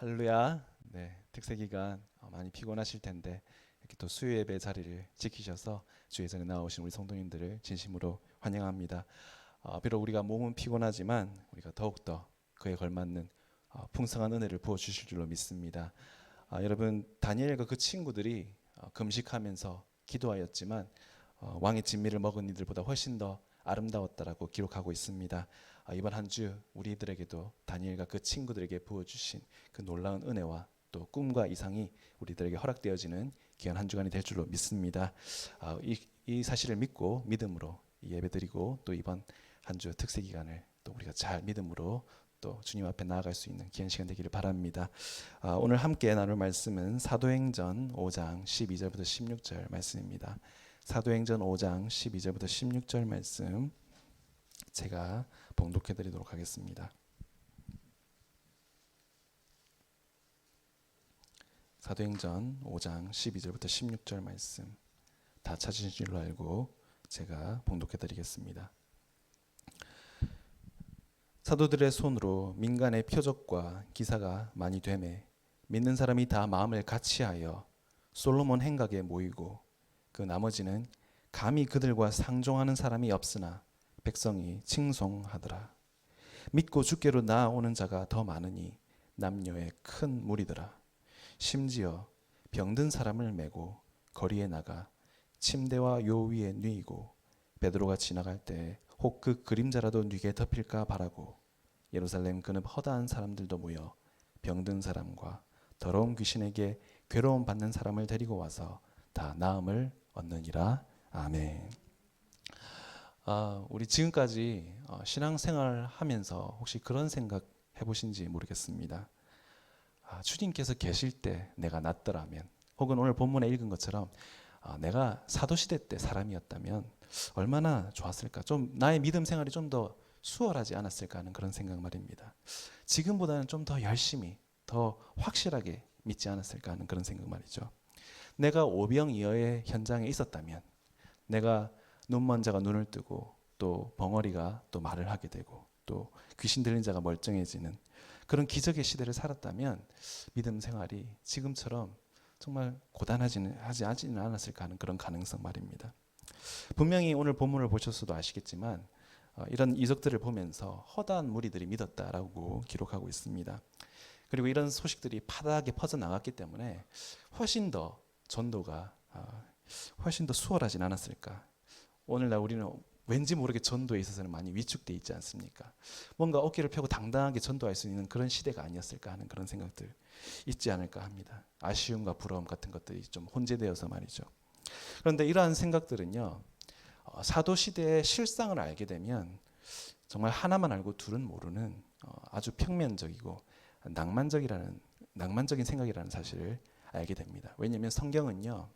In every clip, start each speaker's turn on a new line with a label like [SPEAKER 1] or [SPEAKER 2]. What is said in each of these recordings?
[SPEAKER 1] 할렐루야. 네, 특세 기간 어, 많이 피곤하실 텐데 이렇게 또 수요 예배 자리를 지키셔서 주 예전에 나오신 우리 성도님들을 진심으로 환영합니다. 어, 비록 우리가 몸은 피곤하지만 우리가 더욱 더 그에 걸맞는 어, 풍성한 은혜를 부어 주실 줄로 믿습니다. 아, 여러분 다니엘과 그 친구들이 어, 금식하면서 기도하였지만 어, 왕의 진미를 먹은 이들보다 훨씬 더 아름다웠다라고 기록하고 있습니다. 아, 이번 한 주 우리들에게도 다니엘과 그 친구들에게 부어주신 그 놀라운 은혜와 또 꿈과 이상이 우리들에게 허락되어지는 귀한 한 주간이 될 줄로 믿습니다. 아, 이, 이 사실을 믿고 믿음으로 이 예배드리고 또 이번 한 주 특세 기간을 또 우리가 잘 믿음으로 또 주님 앞에 나아갈 수 있는 귀한 시간 되기를 바랍니다. 아, 오늘 함께 나눌 말씀은 사도행전 5장 12절부터 16절 말씀입니다. 사도행전 5장 12절부터 16절 말씀 제가 봉독해 드리도록 하겠습니다. 사도행전 5장 12절부터 16절 말씀 다 찾으신 줄로 알고 제가 봉독해 드리겠습니다. 사도들의 손으로 민간의 표적과 기사가 많이 되매 믿는 사람이 다 마음을 같이하여 솔로몬 행각에 모이고 그 나머지는 감히 그들과 상종하는 사람이 없으나 백성이 칭송하더라. 믿고 주께로 나아오는 자가 더 많으니 남녀의 큰 무리더라. 심지어 병든 사람을 메고 거리에 나가 침대와 요 위에 누이고 베드로가 지나갈 때 혹 그 그림자라도 뉘게 덮일까 바라고 예루살렘 그는 허다한 사람들도 모여 병든 사람과 더러운 귀신에게 괴로움 받는 사람을 데리고 와서 다 나음을 얻느니라 아멘. 아, 우리 지금까지 어, 신앙생활 하면서 혹시 그런 생각 해보신지 모르겠습니다. 아, 주님께서 계실 때 내가 낫더라면, 혹은 오늘 본문에 읽은 것처럼 아, 내가 사도시대 때 사람이었다면 얼마나 좋았을까. 좀 나의 믿음 생활이 좀 더 수월하지 않았을까 하는 그런 생각 말입니다. 지금보다는 좀 더 열심히, 더 확실하게 믿지 않았을까 하는 그런 생각 말이죠. 내가 오병이어의 현장에 있었다면, 내가 눈먼 자가 눈을 뜨고 또 벙어리가 또 말을 하게 되고 또 귀신 들린 자가 멀쩡해지는 그런 기적의 시대를 살았다면 믿음 생활이 지금처럼 정말 고단하지는 하지 않지는 않았을까 하는 그런 가능성 말입니다. 분명히 오늘 본문을 보셨어도 아시겠지만 어, 이런 이적들을 보면서 허다한 무리들이 믿었다라고 기록하고 있습니다. 그리고 이런 소식들이 파다하게 퍼져 나갔기 때문에 훨씬 더 전도가 어, 훨씬 더 수월하진 않았을까. 오늘날 우리는 왠지 모르게 전도에 있어서는 많이 위축돼 있지 않습니까? 뭔가 어깨를 펴고 당당하게 전도할 수 있는 그런 시대가 아니었을까 하는 그런 생각들 있지 않을까 합니다. 아쉬움과 부러움 같은 것들이 좀 혼재되어서 말이죠. 그런데 이러한 생각들은요 어, 사도 시대의 실상을 알게 되면 정말 하나만 알고 둘은 모르는 어, 아주 평면적이고 낭만적이라는 낭만적인 생각이라는 사실을 알게 됩니다. 왜냐하면 성경은요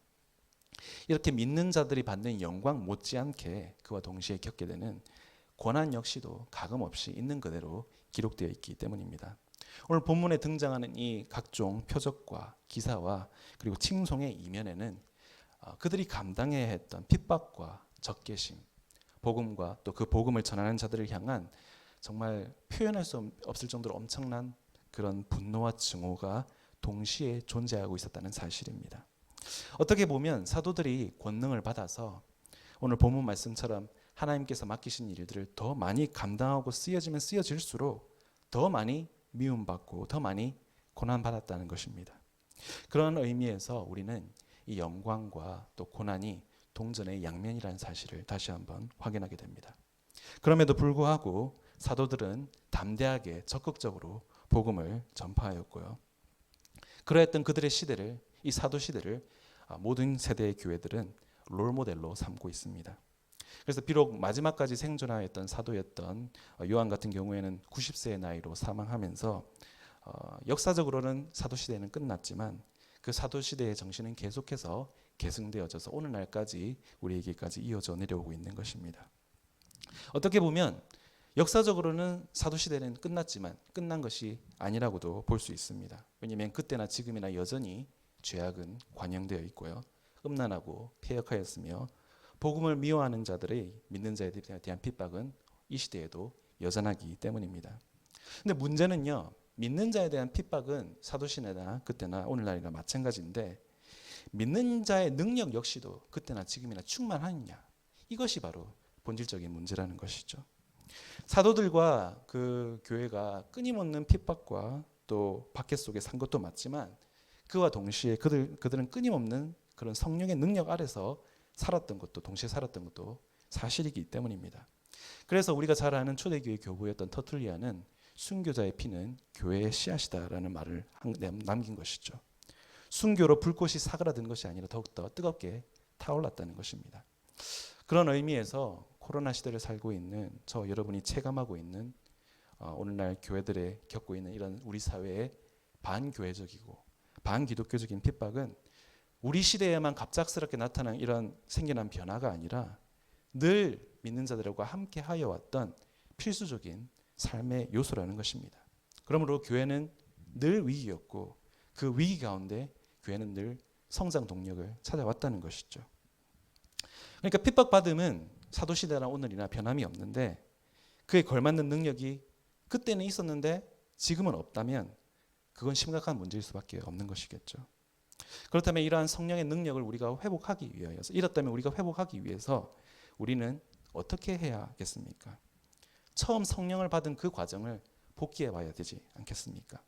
[SPEAKER 1] 이렇게 믿는 자들이 받는 영광 못지않게 그와 동시에 겪게 되는 고난 역시도 가감없이 있는 그대로 기록되어 있기 때문입니다. 오늘 본문에 등장하는 이 각종 표적과 기사와 그리고 칭송의 이면에는 어, 그들이 감당해야 했던 핍박과 적개심, 복음과 또 그 복음을 전하는 자들을 향한 정말 표현할 수 없을 정도로 엄청난 그런 분노와 증오가 동시에 존재하고 있었다는 사실입니다. 어떻게 보면 사도들이 권능을 받아서 오늘 본문 말씀처럼 하나님께서 맡기신 일들을 더 많이 감당하고 쓰여지면 쓰여질수록 더 많이 미움받고 더 많이 고난받았다는 것입니다. 그런 의미에서 우리는 이 영광과 또 고난이 동전의 양면이라는 사실을 다시 한번 확인하게 됩니다. 그럼에도 불구하고 사도들은 담대하게 적극적으로 복음을 전파하였고요. 그러했던 그들의 시대를 이 사도 시대를 아, 모든 세대의 교회들은 롤 모델로 삼고 있습니다. 그래서 비록 마지막까지 생존하였던 사도였던 어, 요한 같은 경우에는 90세의 나이로 사망하면서 어, 역사적으로는 사도 시대는 끝났지만 그 사도 시대의 정신은 계속해서 계승되어져서 오늘날까지 우리에게까지 이어져 내려오고 있는 것입니다. 어떻게 보면 역사적으로는 사도 시대는 끝났지만 끝난 것이 아니라고도 볼 수 있습니다. 왜냐하면 그때나 지금이나 여전히 죄악은 관영되어 있고요. 음란하고 폐역하였으며 복음을 미워하는 자들의 믿는 자에 대한 핍박은 이 시대에도 여전하기 때문입니다. 근데 문제는요. 믿는 자에 대한 핍박은 사도신에나 그때나 오늘날이나 마찬가지인데 믿는 자의 능력 역시도 그때나 지금이나 충만하느냐 이것이 바로 본질적인 문제라는 것이죠. 사도들과 그 교회가 끊임없는 핍박과 또 박해 속에 산 것도 맞지만 그와 동시에 그들 그들은 끊임없는 그런 성령의 능력 아래서 살았던 것도 동시에 살았던 것도 사실이기 때문입니다. 그래서 우리가 잘 아는 초대교회 교부였던 터툴리아는 순교자의 피는 교회의 씨앗이다라는 말을 남긴 것이죠. 순교로 불꽃이 사그라든 것이 아니라 더욱더 뜨겁게 타올랐다는 것입니다. 그런 의미에서 코로나 시대를 살고 있는 저 여러분이 체감하고 있는 어, 오늘날 교회들에 겪고 있는 이런 우리 사회의 반교회적이고 반기독교적인 핍박은 우리 시대에만 갑작스럽게 나타난 이런 생겨난 변화가 아니라 늘 믿는 자들과 함께 하여 왔던 필수적인 삶의 요소라는 것입니다. 그러므로 교회는 늘 위기였고 그 위기 가운데 교회는 늘 성장 동력을 찾아왔다는 것이죠. 그러니까 핍박받음은 사도 시대나 오늘이나 변함이 없는데 그에 걸맞는 능력이 그때는 있었는데 지금은 없다면 그건 심각한 문제일 수밖에 없는 것이겠죠. 그렇다면 이러한 성령의 능력을 우리가 회복하기 위하여서 이렇다면 우리가 회복하기 위해서 우리는 어떻게 해야겠습니까? 처음 성령을 받은 그 과정을 복기해 봐야 되지 않겠습니까?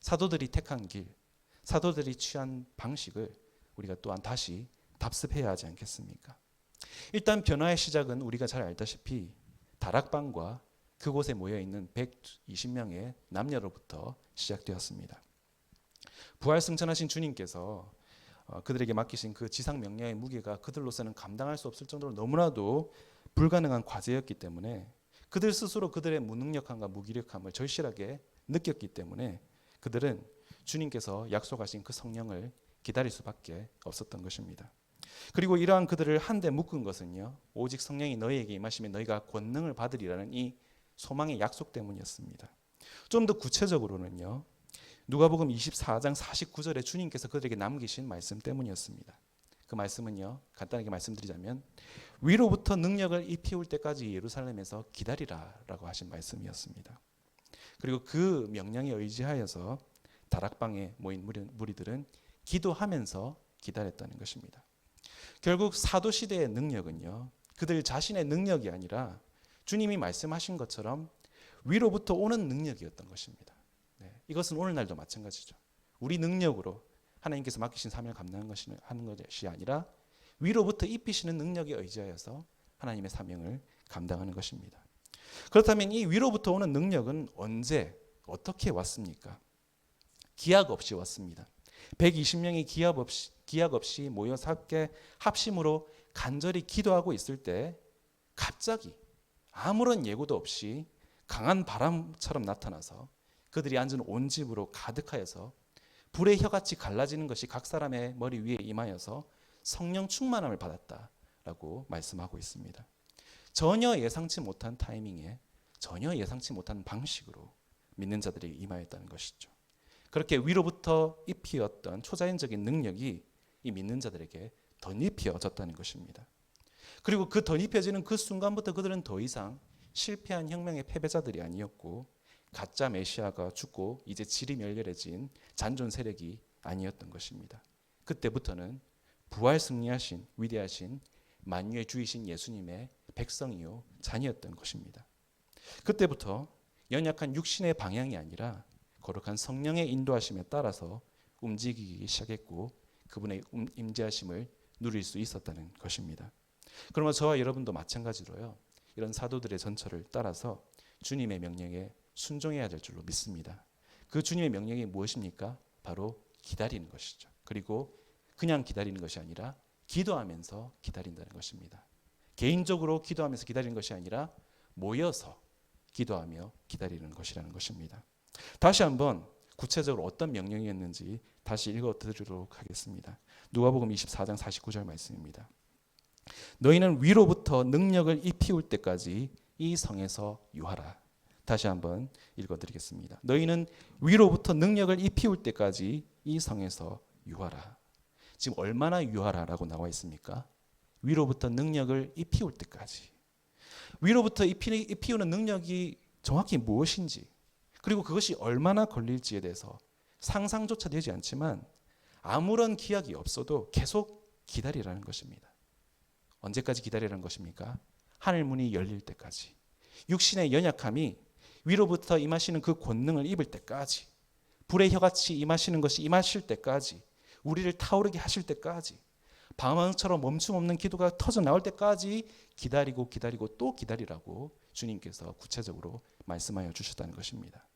[SPEAKER 1] 사도들이 택한 길, 사도들이 취한 방식을 우리가 또한 다시 답습해야 하지 않겠습니까? 일단 변화의 시작은 우리가 잘 알다시피 다락방과 그곳에 모여 있는 120명의 남녀로부터 시작되었습니다. 부활 승천하신 주님께서 어, 그들에게 맡기신 그 지상 명령의 무게가 그들로서는 감당할 수 없을 정도로 너무나도 불가능한 과제였기 때문에 그들 스스로 그들의 무능력함과 무기력함을 절실하게 느꼈기 때문에 그들은 주님께서 약속하신 그 성령을 기다릴 수밖에 없었던 것입니다. 그리고 이러한 그들을 한데 묶은 것은요. 오직 성령이 너희에게 임하시면 너희가 권능을 받으리라는 이 소망의 약속 때문이었습니다. 좀 더 구체적으로는요. 누가복음 24장 49절에 주님께서 그들에게 남기신 말씀 때문이었습니다. 그 말씀은요. 간단하게 말씀드리자면 위로부터 능력을 입히울 때까지 예루살렘에서 기다리라라고 하신 말씀이었습니다. 그리고 그 명령에 의지하여서 다락방에 모인 무리- 무리들은 기도하면서 기다렸다는 것입니다. 결국 사도 시대의 능력은요. 그들 자신의 능력이 아니라 주님이 말씀하신 것처럼 위로부터 오는 능력이었던 것입니다. 네, 이것은 오늘날도 마찬가지죠. 우리 능력으로 하나님께서 맡기신 사명을 감당하는 것이 하는 것이 아니라 위로부터 입히시는 능력에 의지하여서 하나님의 사명을 감당하는 것입니다. 그렇다면 이 위로부터 오는 능력은 언제 어떻게 왔습니까? 기약 없이 왔습니다. 120명이 기약 없이 기약 없이 모여서 함께 합심으로 간절히 기도하고 있을 때 갑자기 아무런 예고도 없이 강한 바람처럼 나타나서 그들이 앉은 온 집으로 가득하여서 불의 혀같이 갈라지는 것이 각 사람의 머리 위에 임하여서 성령 충만함을 받았다라고 말씀하고 있습니다. 전혀 예상치 못한 타이밍에 전혀 예상치 못한 방식으로 믿는 자들이 임하였다는 것이죠. 그렇게 위로부터 입히었던 초자연적인 능력이 이 믿는 자들에게 덧입혀졌다는 것입니다. 그리고 그 덧입혀지는 그 순간부터 그들은 더 이상 실패한 혁명의 패배자들이 아니었고 가짜 메시아가 죽고 이제 질이 멸렬해진 잔존 세력이 아니었던 것입니다. 그때부터는 부활 승리하신 위대하신 만유의 주이신 예수님의 백성이요 자녀였던 것입니다. 그때부터 연약한 육신의 방향이 아니라 거룩한 성령의 인도하심에 따라서 움직이기 시작했고 그분의 음- 임재하심을 누릴 수 있었다는 것입니다. 그러면 저와 여러분도 마찬가지로요. 이런 사도들의 전철을 따라서 주님의 명령에 순종해야 될 줄로 믿습니다. 그 주님의 명령이 무엇입니까? 바로 기다리는 것이죠. 그리고 그냥 기다리는 것이 아니라 기도하면서 기다린다는 것입니다. 개인적으로 기도하면서 기다리는 것이 아니라 모여서 기도하며 기다리는 것이라는 것입니다. 다시 한번 구체적으로 어떤 명령이었는지 다시 읽어 드리도록 하겠습니다. 누가복음 24장 49절 말씀입니다. 너희는 위로부터 능력을 입히울 때까지 이 성에서 유하라. 다시 한번 읽어 드리겠습니다. 너희는 위로부터 능력을 입히울 때까지 이 성에서 유하라. 지금 얼마나 유하라라고 나와 있습니까? 위로부터 능력을 입히울 때까지. 위로부터 입히, 입히우는 능력이 정확히 무엇인지 그리고 그것이 얼마나 걸릴지에 대해서 상상조차 되지 않지만 아무런 기약이 없어도 계속 기다리라는 것입니다. 언제까지 기다리라는 것입니까? 하늘 문이 열릴 때까지. 육신의 연약함이 위로부터 임하시는 그 권능을 입을 때까지. 불의 혀같이 임하시는 것이 임하실 때까지. 우리를 타오르게 하실 때까지. 방황처럼 멈춤 없는 기도가 터져 나올 때까지 기다리고 기다리고 또 기다리라고 주님께서 구체적으로 말씀하여 주셨다는 것입니다.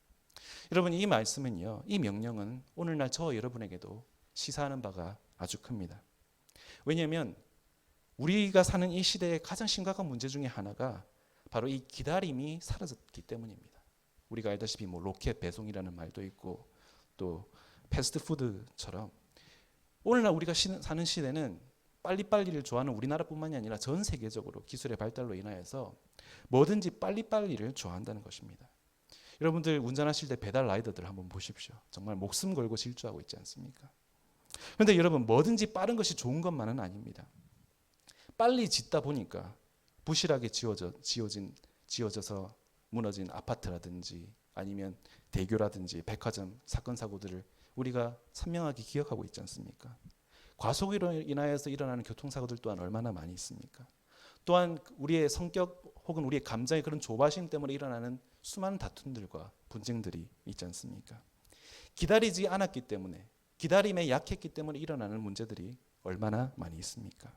[SPEAKER 1] 여러분 이 말씀은요. 이 명령은 오늘날 저 여러분에게도 시사하는 바가 아주 큽니다. 왜냐하면 우리가 사는 이 시대의 가장 심각한 문제 중에 하나가 바로 이 기다림이 사라졌기 때문입니다. 우리가 알다시피 뭐 로켓 배송이라는 말도 있고 또 패스트푸드처럼 오늘날 우리가 시- 사는 시대는 빨리빨리를 좋아하는 우리나라뿐만이 아니라 전 세계적으로 기술의 발달로 인하여서 뭐든지 빨리빨리를 좋아한다는 것입니다. 여러분들 운전하실 때 배달 라이더들 한번 보십시오. 정말 목숨 걸고 질주하고 있지 않습니까? 그런데 여러분 뭐든지 빠른 것이 좋은 것만은 아닙니다. 빨리 짓다 보니까 부실하게 지어져 지어진 지어져서 무너진 아파트라든지 아니면 대교라든지 백화점 사건 사고들을 우리가 선명하게 기억하고 있지 않습니까? 과속으로 인하여서 일어나는 교통사고들 또한 얼마나 많이 있습니까? 또한 우리의 성격 혹은 우리의 감정의 그런 조바심 때문에 일어나는 수많은 다툼들과 분쟁들이 있지 않습니까? 기다리지 않았기 때문에 기다림에 약했기 때문에 일어나는 문제들이 얼마나 많이 있습니까?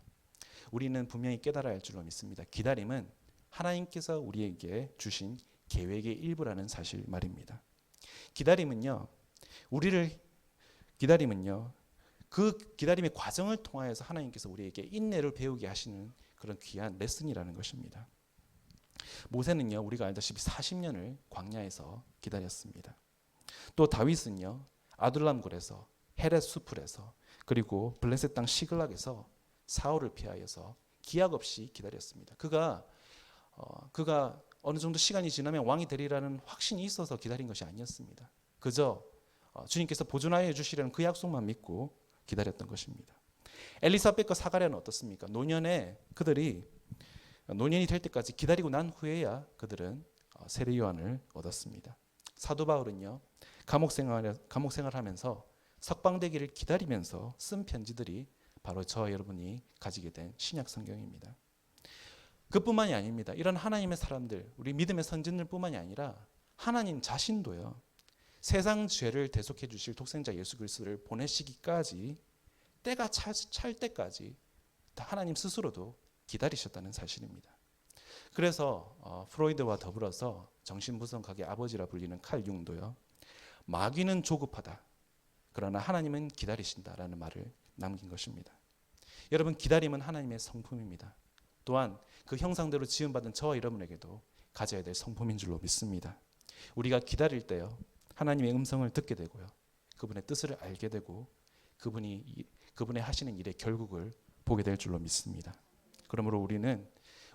[SPEAKER 1] 우리는 분명히 깨달아야 할 줄로 믿습니다. 기다림은 하나님께서 우리에게 주신 계획의 일부라는 사실 말입니다. 기다림은요, 우리를 기다림은요, 그 기다림의 과정을 통하여서 하나님께서 우리에게 인내를 배우게 하시는 그런 귀한 레슨이라는 것입니다. 모세는요, 우리가 알다시피 40년을 광야에서 기다렸습니다. 또 다윗은요, 아둘람굴에서 헤렛 수풀에서 그리고 블레셋 땅 시글락에서 사울을 피하여서 기약 없이 기다렸습니다. 그가 어, 그가 어느 정도 시간이 지나면 왕이 되리라는 확신이 있어서 기다린 것이 아니었습니다. 그저 어, 주님께서 보존하여 주시려는 그 약속만 믿고 기다렸던 것입니다. 엘리사벳과 사가랴는 어떻습니까? 노년에 그들이 노년이 될 때까지 기다리고 난 후에야 그들은 어, 세례 요한을 얻었습니다. 사도 바울은요 감옥 생활 감옥 생활하면서 석방되기를 기다리면서 쓴 편지들이 바로 저 여러분이 가지게 된 신약 성경입니다. 그뿐만이 아닙니다. 이런 하나님의 사람들, 우리 믿음의 선진들뿐만이 아니라 하나님 자신도요. 세상 죄를 대속해 주실 독생자 예수 그리스도를 보내시기까지 때가 차, 찰 때까지 하나님 스스로도 기다리셨다는 사실입니다. 그래서 어, 프로이드와 더불어서 정신분석학의 아버지라 불리는 칼 융도요. 마귀는 조급하다. 그러나 하나님은 기다리신다라는 말을 남긴 것입니다. 여러분 기다림은 하나님의 성품입니다. 또한 그 형상대로 지음받은 저와 여러분에게도 가져야 될 성품인 줄로 믿습니다. 우리가 기다릴 때요 하나님의 음성을 듣게 되고요 그분의 뜻을 알게 되고 그분이 이- 그분의 하시는 일의 결국을 보게 될 줄로 믿습니다. 그러므로 우리는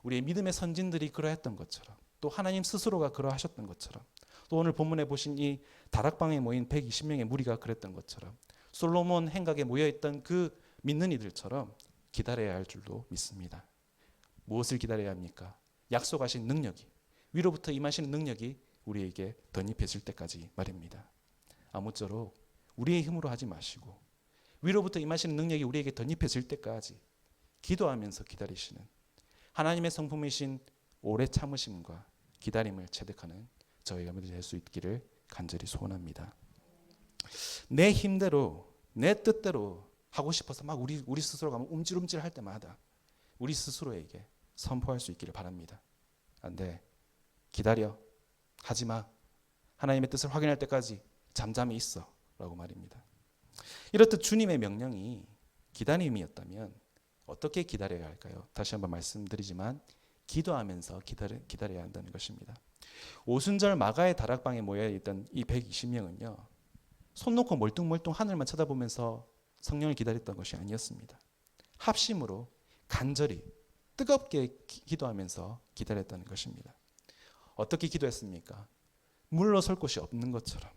[SPEAKER 1] 우리의 믿음의 선진들이 그러했던 것처럼 또 하나님 스스로가 그러하셨던 것처럼 또 오늘 본문에 보신 이 다락방에 모인 120명의 무리가 그랬던 것처럼 솔로몬 행각에 모여 있던 그 믿는 이들처럼 기다려야 할 줄로 믿습니다. 무엇을 기다려야 합니까? 약속하신 능력이 위로부터 임하시는 능력이 우리에게 덧입혀질 때까지 말입니다. 아무쪼록 우리의 힘으로 하지 마시고 위로부터 임하시는 능력이 우리에게 덧입혀질 때까지 기도하면서 기다리시는 하나님의 성품이신 오래 참으심과 기다림을 체득하는 저희가 될 수 있기를 간절히 소원합니다. 내 힘대로 내 뜻대로 하고 싶어서 막 우리 우리 스스로가 막 움찔움찔 할 때마다 우리 스스로에게 선포할 수 있기를 바랍니다. 안 돼. 기다려. 하지 마. 하나님의 뜻을 확인할 때까지 잠잠히 있어. 라고 말입니다. 이렇듯 주님의 명령이 기다림이었다면 어떻게 기다려야 할까요? 다시 한번 말씀드리지만 기도하면서 기다려, 기다려야 한다는 것입니다. 오순절 마가의 다락방에 모여 있던 이 120명은요. 손 놓고 멀뚱멀뚱 하늘만 쳐다보면서 성령을 기다렸던 것이 아니었습니다. 합심으로 간절히 뜨겁게 기- 기도하면서 기다렸다는 것입니다. 어떻게 기도했습니까? 물러설 곳이 없는 것처럼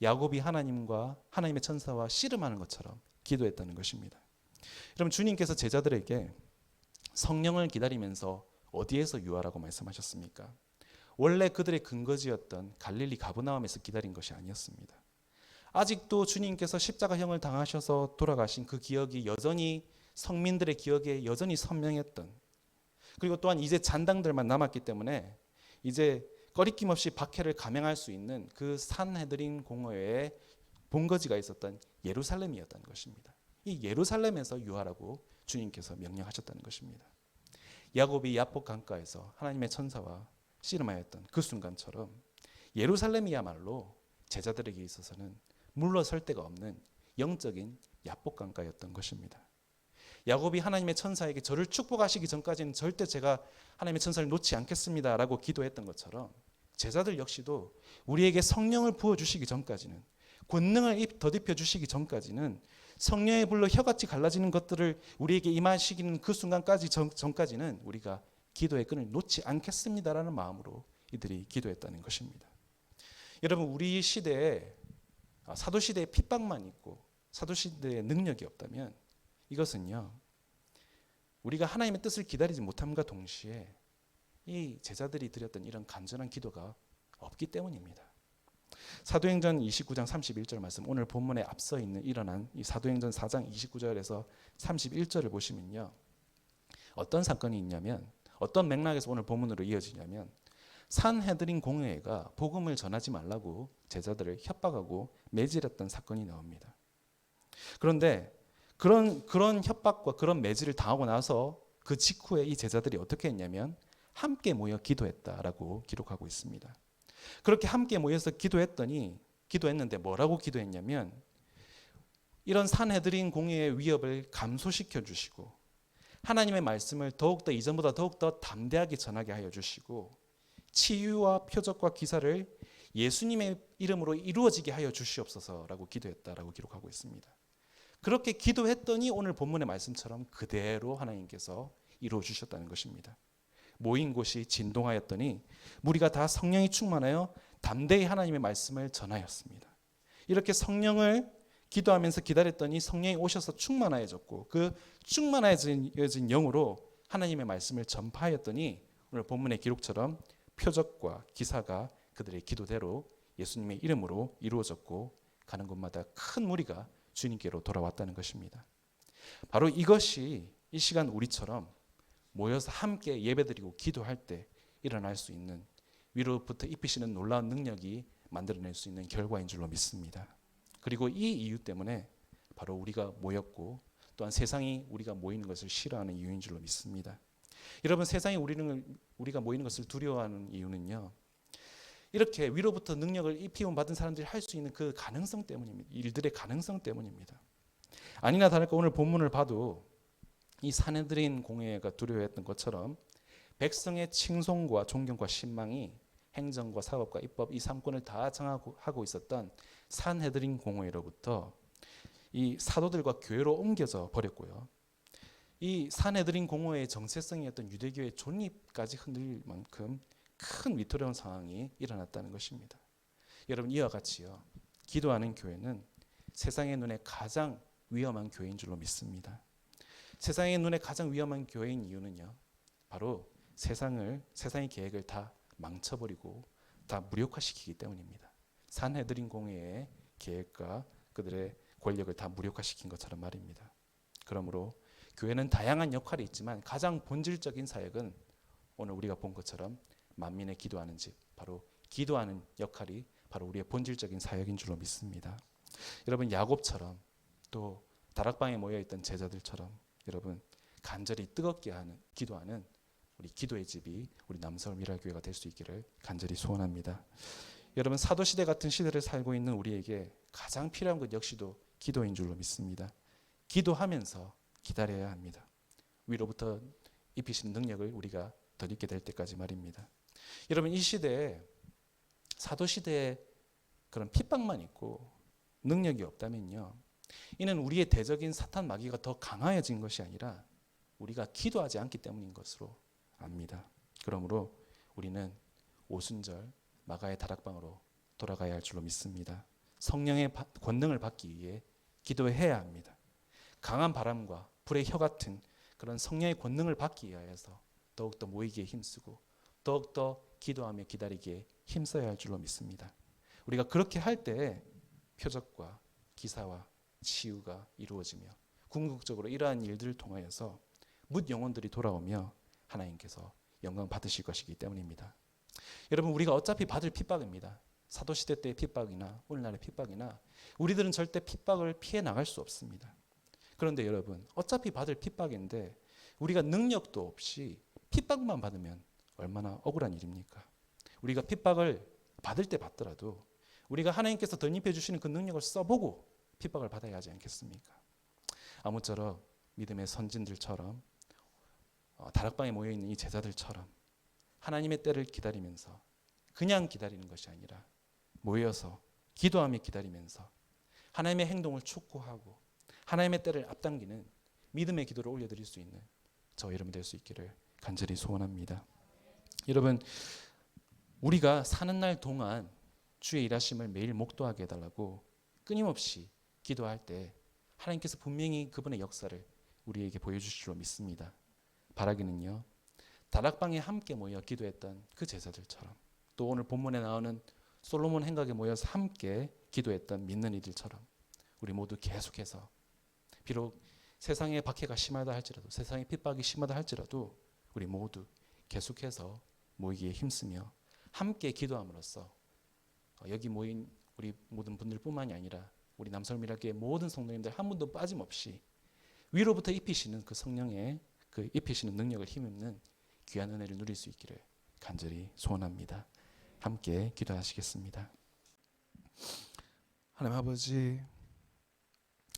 [SPEAKER 1] 야곱이 하나님과 하나님의 천사와 씨름하는 것처럼 기도했다는 것입니다. 여러분 주님께서 제자들에게 성령을 기다리면서 어디에서 유하라고 말씀하셨습니까? 원래 그들의 근거지였던 갈릴리 가브나움에서 기다린 것이 아니었습니다. 아직도 주님께서 십자가형을 당하셔서 돌아가신 그 기억이 여전히 성민들의 기억에 여전히 선명했던 그리고 또한 이제 잔당들만 남았기 때문에 이제 꺼리낌 없이 박해를 감행할 수 있는 그 산헤드린 공허에 본거지가 있었던 예루살렘이었던 것입니다. 이 예루살렘에서 유하라고 주님께서 명령하셨다는 것입니다. 야곱이 야복 강가에서 하나님의 천사와 씨름하였던 그 순간처럼 예루살렘이야말로 제자들에게 있어서는 물러설 데가 없는 영적인 야복 강가였던 것입니다. 야곱이 하나님의 천사에게 저를 축복하시기 전까지는 절대 제가 하나님의 천사를 놓지 않겠습니다라고 기도했던 것처럼 제자들 역시도 우리에게 성령을 부어 주시기 전까지는 권능을 입 덧입혀 주시기 전까지는 성령의 불로 혀같이 갈라지는 것들을 우리에게 임하시기는 그 순간까지 전, 전까지는 우리가 기도의 끈을 놓지 않겠습니다라는 마음으로 이들이 기도했다는 것입니다. 여러분 우리 시대에 아, 사도 시대에 핍박만 있고 사도 시대에 능력이 없다면 이것은요 우리가 하나님의 뜻을 기다리지 못함과 동시에 이 제자들이 드렸던 이런 간절한 기도가 없기 때문입니다. 사도행전 29장 31절 말씀 오늘 본문에 앞서 있는 일어난 이 사도행전 4장 29절에서 31절을 보시면요. 어떤 사건이 있냐면 어떤 맥락에서 오늘 본문으로 이어지냐면 산헤드린 공회가 복음을 전하지 말라고 제자들을 협박하고 매질했던 사건이 나옵니다. 그런데 그런 그런 협박과 그런 매질을 당하고 나서 그 직후에 이 제자들이 어떻게 했냐면 함께 모여 기도했다라고 기록하고 있습니다. 그렇게 함께 모여서 기도했더니 기도했는데 뭐라고 기도했냐면 이런 산해드린 공의의 위협을 감소시켜 주시고 하나님의 말씀을 더욱더 이전보다 더욱더 담대하게 전하게 하여 주시고 치유와 표적과 기사를 예수님의 이름으로 이루어지게 하여 주시옵소서라고 기도했다라고 기록하고 있습니다. 그렇게 기도했더니 오늘 본문의 말씀처럼 그대로 하나님께서 이루어 주셨다는 것입니다. 모인 곳이 진동하였더니 무리가 다 성령이 충만하여 담대히 하나님의 말씀을 전하였습니다. 이렇게 성령을 기도하면서 기다렸더니 성령이 오셔서 충만하여졌고 그 충만해진 영으로 하나님의 말씀을 전파하였더니 오늘 본문의 기록처럼 표적과 기사가 그들의 기도대로 예수님의 이름으로 이루어졌고 가는 곳마다 큰 무리가 주님께로 돌아왔다는 것입니다. 바로 이것이 이 시간 우리처럼 모여서 함께 예배드리고 기도할 때 일어날 수 있는 위로부터 입히시는 놀라운 능력이 만들어낼 수 있는 결과인 줄로 믿습니다. 그리고 이 이유 때문에 바로 우리가 모였고 또한 세상이 우리가 모이는 것을 싫어하는 이유인 줄로 믿습니다. 여러분 세상이 우리는 우리가 모이는 것을 두려워하는 이유는요. 이렇게 위로부터 능력을 입히움 받은 사람들이 할 수 있는 그 가능성 때문입니다. 일들의 가능성 때문입니다. 아니나 다를까 오늘 본문을 봐도 이 사내들인 공회가 두려워했던 것처럼 백성의 칭송과 존경과 신망이 행정과 사법과 입법 이 삼권을 다 정하고 있었던 산헤드린 공회로부터 이 사도들과 교회로 옮겨져 버렸고요. 이 산헤드린 공회의 정체성이었던 유대교의 존립까지 흔들릴 만큼 큰 위태로운 상황이 일어났다는 것입니다. 여러분 이와 같이요. 기도하는 교회는 세상의 눈에 가장 위험한 교회인 줄로 믿습니다. 세상의 눈에 가장 위험한 교회인 이유는요. 바로 세상을 세상의 계획을 다 망쳐버리고 다 무력화시키기 때문입니다. 산해드린 공회의 계획과 그들의 권력을 다 무력화시킨 것처럼 말입니다. 그러므로 교회는 다양한 역할이 있지만 가장 본질적인 사역은 오늘 우리가 본 것처럼 만민의 기도하는 집 바로 기도하는 역할이 바로 우리의 본질적인 사역인 줄로 믿습니다. 여러분 야곱처럼 또 다락방에 모여 있던 제자들처럼 여러분 간절히 뜨겁게 하는 기도하는 우리 기도의 집이 우리 남서울 미랄교회가 될 수 있기를 간절히 소원합니다. 여러분 사도 시대 같은 시대를 살고 있는 우리에게 가장 필요한 것 역시도 기도인 줄로 믿습니다. 기도하면서 기다려야 합니다. 위로부터 입히신 능력을 우리가 덧입게 될 때까지 말입니다. 여러분 이 시대에 사도 시대에 그런 핍박만 있고 능력이 없다면요. 이는 우리의 대적인 사탄 마귀가 더 강화해진 것이 아니라 우리가 기도하지 않기 때문인 것으로 압니다. 그러므로 우리는 오순절 마가의 다락방으로 돌아가야 할 줄로 믿습니다. 성령의 권능을 받기 위해 기도해야 합니다. 강한 바람과 불의 혀 같은 그런 성령의 권능을 받기 위하여서 더욱더 모이기에 힘쓰고 더욱더 기도하며 기다리기에 힘써야 할 줄로 믿습니다. 우리가 그렇게 할 때 표적과 기사와 치유가 이루어지며 궁극적으로 이러한 일들을 통하여서 묻 영혼들이 돌아오며 하나님께서 영광 받으실 것이기 때문입니다. 여러분 우리가 어차피 받을 핍박입니다. 사도 시대 때의 핍박이나 오늘날의 핍박이나 우리들은 절대 핍박을 피해 나갈 수 없습니다. 그런데 여러분 어차피 받을 핍박인데 우리가 능력도 없이 핍박만 받으면 얼마나 억울한 일입니까? 우리가 핍박을 받을 때 받더라도 우리가 하나님께서 덧입혀 주시는 그 능력을 써보고 핍박을 받아야 하지 않겠습니까? 아무쪼록 믿음의 선진들처럼 어, 다락방에 모여 있는 이 제자들처럼 하나님의 때를 기다리면서 그냥 기다리는 것이 아니라 모여서 기도하며 기다리면서 하나님의 행동을 촉구하고 하나님의 때를 앞당기는 믿음의 기도를 올려드릴 수 있는 저 여러분 될 수 있기를 간절히 소원합니다. 여러분 우리가 사는 날 동안 주의 일하심을 매일 목도하게 해달라고 끊임없이 기도할 때 하나님께서 분명히 그분의 역사를 우리에게 보여주실 줄 믿습니다. 바라기는요. 다락방에 함께 모여 기도했던 그 제자들처럼 또 오늘 본문에 나오는 솔로몬 행각에 모여서 함께 기도했던 믿는 이들처럼 우리 모두 계속해서 비록 세상의 박해가 심하다 할지라도 세상의 핍박이 심하다 할지라도 우리 모두 계속해서 모이기에 힘쓰며 함께 기도함으로써 어, 여기 모인 우리 모든 분들뿐만이 아니라 우리 남설미라교의 모든 성도님들 한 분도 빠짐없이 위로부터 입히시는 그 성령의 그 입히시는 능력을 힘입는 귀한 은혜를 누릴 수 있기를 간절히 소원합니다. 함께 기도하시겠습니다. 하나님 아버지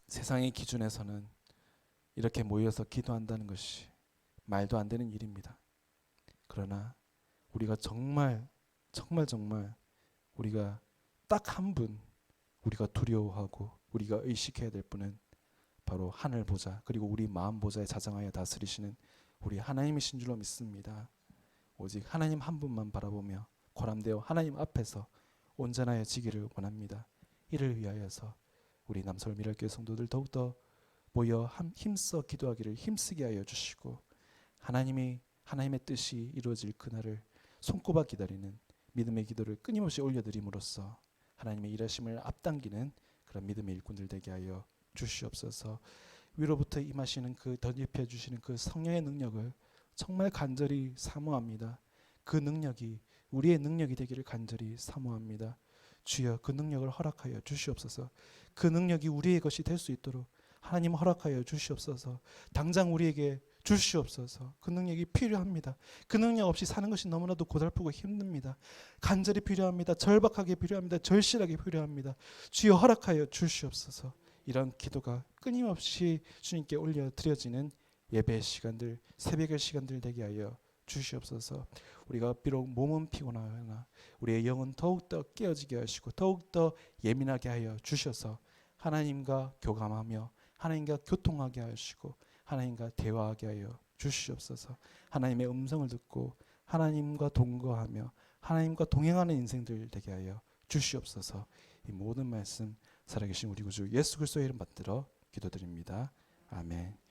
[SPEAKER 1] 세상의 기준에서는 이렇게 모여서 기도한다는 것이 말도 안 되는 일입니다. 그러나 우리가 정말 정말 정말 우리가 딱 한 분 우리가 두려워하고 우리가 의식해야 될 분은 바로 하늘 보자 그리고 우리 마음 보좌에 자정하여 다스리시는 우리 하나님이신 줄로 믿습니다. 오직 하나님 한 분만 바라보며 고람되어 하나님 앞에서 온전하여 지기를 원합니다. 이를 위하여서 우리 남설미랄교회 성도들 더욱더 모여 함- 힘써 기도하기를 힘쓰게 하여 주시고 하나님이 하나님의 뜻이 이루어질 그날을 손꼽아 기다리는 믿음의 기도를 끊임없이 올려드림으로써 하나님의 일하심을 앞당기는 그런 믿음의 일꾼들 되게 하여 주시옵소서. 위로부터 임하시는 그 덧입혀 주시는 그 성령의 능력을 정말 간절히 사모합니다. 그 능력이 우리의 능력이 되기를 간절히 사모합니다. 주여 그 능력을 허락하여 주시옵소서. 그 능력이 우리의 것이 될 수 있도록 하나님 허락하여 주시옵소서. 당장 우리에게 주시옵소서. 그 능력이 필요합니다. 그 능력 없이 사는 것이 너무나도 고달프고 힘듭니다. 간절히 필요합니다. 절박하게 필요합니다. 절실하게 필요합니다. 주여 허락하여 주시옵소서. 이런 기도가 끊임없이 주님께 올려 드려지는 예배의 시간들, 새벽의 시간들 되게 하여 주시옵소서. 우리가 비록 몸은 피곤하나 우리의 영은 더욱더 깨어지게 하시고 더욱더 예민하게 하여 주셔서 하나님과 교감하며 하나님과 교통하게 하시고 하나님과 대화하게 하여 주시옵소서. 하나님의 음성을 듣고 하나님과 동거하며 하나님과 동행하는 인생들 되게 하여 주시옵소서. 이 모든 말씀 살아계신 우리 구주 예수 그리스도의 이름 받들어 기도드립니다. 아멘.